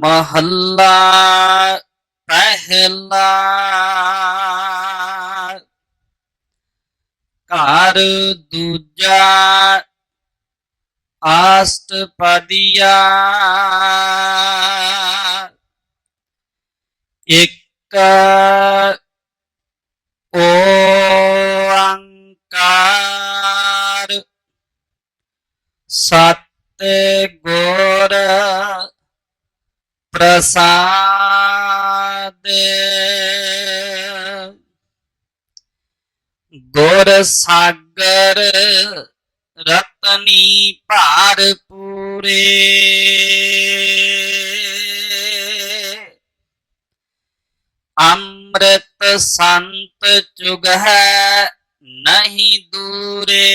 ਮਹੱਲਾ ਪਹਿਲਾ। ਘਰ ਦੂਜਾ ਆਸਟਪਦੀਆ। ਇੱਕ ਓੰਕਾਰ ਸਤ ਗੁਰ ਪ੍ਰਸਾਦ। ਗੁਰ ਸਾਗਰ ਰਤਨੀ ਭਾਰ ਪੂਰੇ। ਅੰਮ੍ਰਿਤ ਸੰਤ ਚੁਗ ਹੈ ਨਹੀਂ ਦੂਰੇ।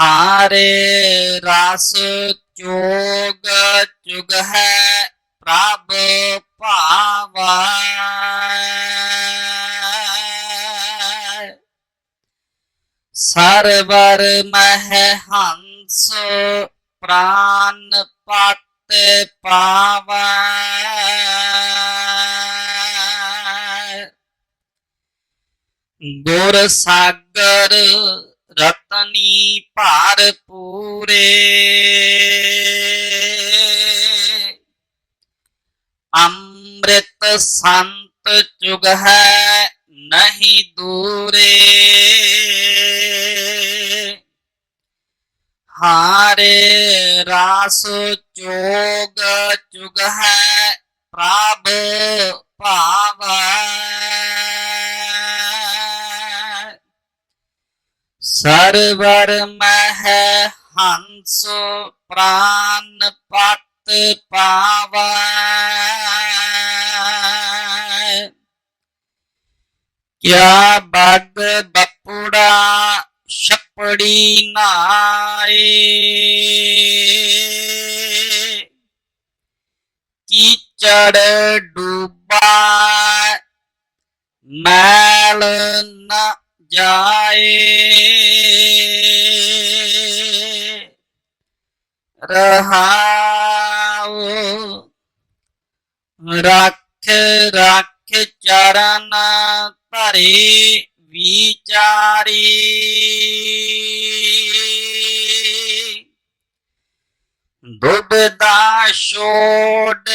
ਹਾਰੇ ਰਸ ਚੋਗ ਚੁਗ ਹੈ ਪ੍ਰਭ ਭਾਵਾ। ਸਰਵਰ ਮਹਿ ਹੰਸ ਪ੍ਰਾਨ ਪਤ ਪਾਵੈ। ਗੁਰ ਸਾਗਰ ਰਤਨੀ ਭਾਰ ਪੂਰੇ ਅੰਮ੍ਰਿਤ ਸੰਤ ਚੁਗ ਹੈ ਨਹੀਂ ਦੂਰੇ। ਹਾਰੇ ਰਾਸ ਚੋਗ ਚੁਗ ਹੈ ਪ੍ਰਭ ਭਾਵੈ। ਸਰਵਰ ਮਹਿ ਹੰਸ ਪ੍ਰਾਨ ਪਤ ਪਾਵੈ। ਕਿਆ ਬਗ ਬਪੁੜਾ ਛਪੜੀ ਨਾਏ। ਕੀਚੜ ਡੂਬਾ, ਮੈਲ ਨਾ ਜਾਏ। ਰਹਾਉ। ਰੱਖ ਰੱਖ ਚਰਨ ਧਰੇ ਵਿਚਾਰੀ। ਦੁਬਦਾ ਛੋੜ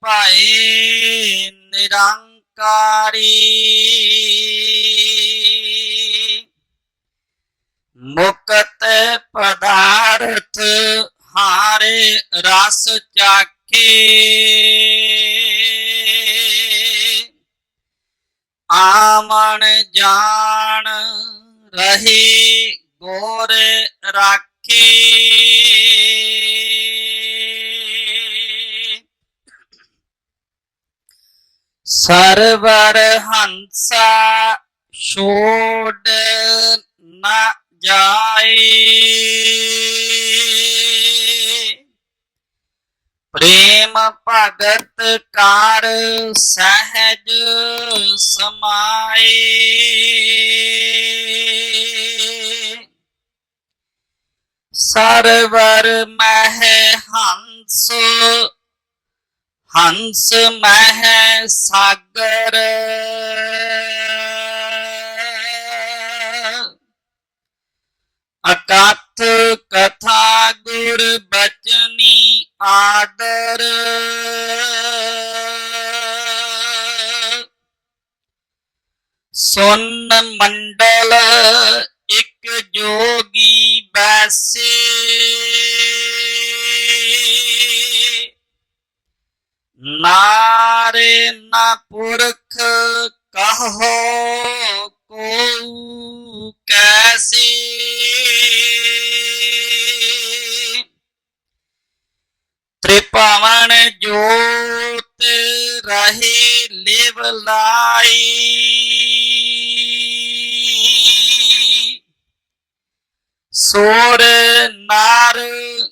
ਪਾਏ ਨਿਰੰਕਾਰੀ। ਰਸ ਚਾਖੇ ਆਮਣ ਜਾਣ ਰਹੀ ਗੋਰ ਰਾਖੀ। ਸਰਵਰ ਹੰਸਾ ਛੋੜ ਨਾ ਜਾਈ। ਪ੍ਰੇਮ ਭਗਤ ਕਾਰ ਸਹਿਜ ਸਮਾਏ। ਸਰਵਰ ਮਹਿ ਹੰਸ ਹੰਸ ਮਹਿ ਸਾਗਰ। ਅਕਥ ਕਥਾ ਗੁਰ ਬਚਨੀ ਆਦਰ ਸੁਨ ਮੰਡਲ ਇੱਕ ਜੋਗੀ ਬੈਸੇ। ਨਾਰੇ ਨਾ ਪੁਰਖ ਕਹੋ ਕੋ ਕੈਸੀ। ਪਵਨ ਜੋਤ ਰਹੇ ਲੇਵ ਲਾਈ। ਸੋਰ ਨਾਰ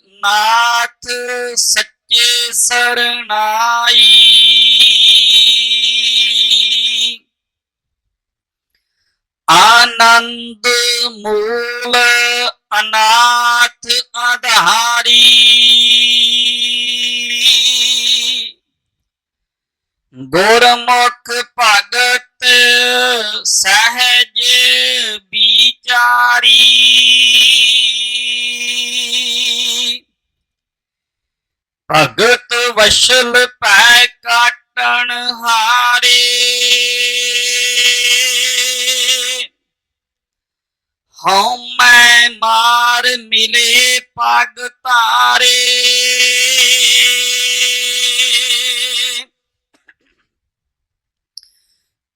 ਨਾਥ ਸੱਚੇ ਸਰਣਾਈ। ਆਨੰਦ ਮੂਲ ਅਨਾਥ ਆਧਾਰੀ ਗੁਰਮੁਖ ਭਗਤ ਸਹਿਜ ਵਿਚਾਰੀ। ਭਗਤ ਵਸ਼ਲ ਪੈ ਕਾਟਣ ਹਾਰੇ। ਹਉ ਮੈਂ ਮਿਲੇ ਪਗ ਤਾਰੇ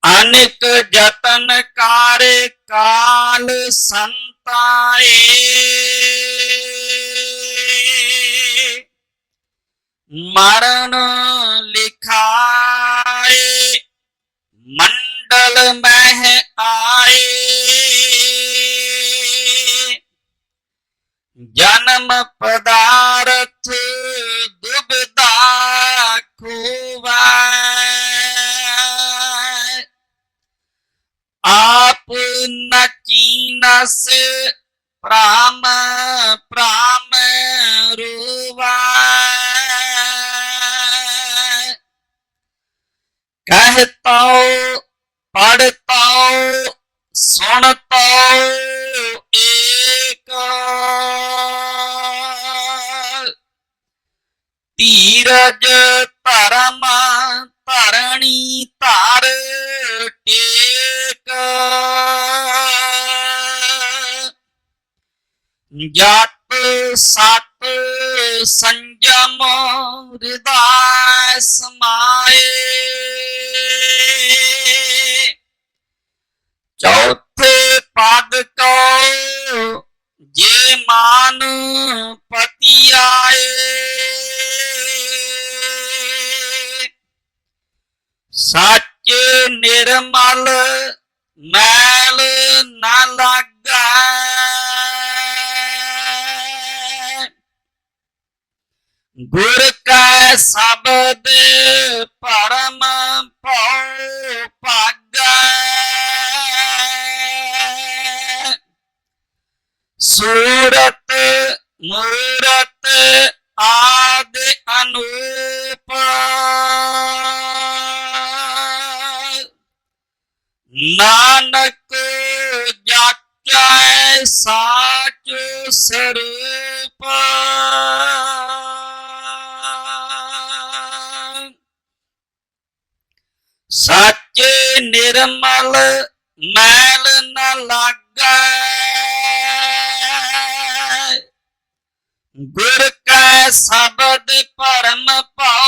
ਅਨੇਕ ਜਤਨ ਕਾਰ ਕਾਲ ਸੰਤਾਏ। ਮਰਨ ਲਿਖਾਏ ਮੰਡਲ ਮਹਿ ਆਏ। ਜਨਮ ਪਦਾਰਥ ਦੁਬਦਾ ਖੁਵਾਏ ਆਪ ਨਚੀਨਸ ਪ੍ਰਾਮ ਪ੍ਰਾਮ ਰੂਵਾਏ ਕਹਤਾ ਪੜਤਾ ਸੁਣਤਾ ਧੀਰਜ ਧਰਮ ਧਰਣੀ ਧਰ ਟੇਕ। ਜਤ ਸਤ ਸੰਜਮ ਹਿਰਦੈ ਸਮਾਏ ਚੌਥੇ ਸੱਚ ਨਿਰਮਲ ਮੈਲ ਨਾ ਲਾਗੈ ਗੁਰ ਕੈ ਸ਼ਬਦ ਪਰਮ ਭਉ ਭਾਗੈ ਨਾਨਕ ਜਾਚੈ ਸਾਚ ਸਰੂਪ। ਸੱਚ ਨਿਰਮਲ ਮੈਲ ਨ ਲਾਗੈ। ਗੁਰ ਕੈ ਸ਼ਬਦ ਪਰਮ ਭਉ।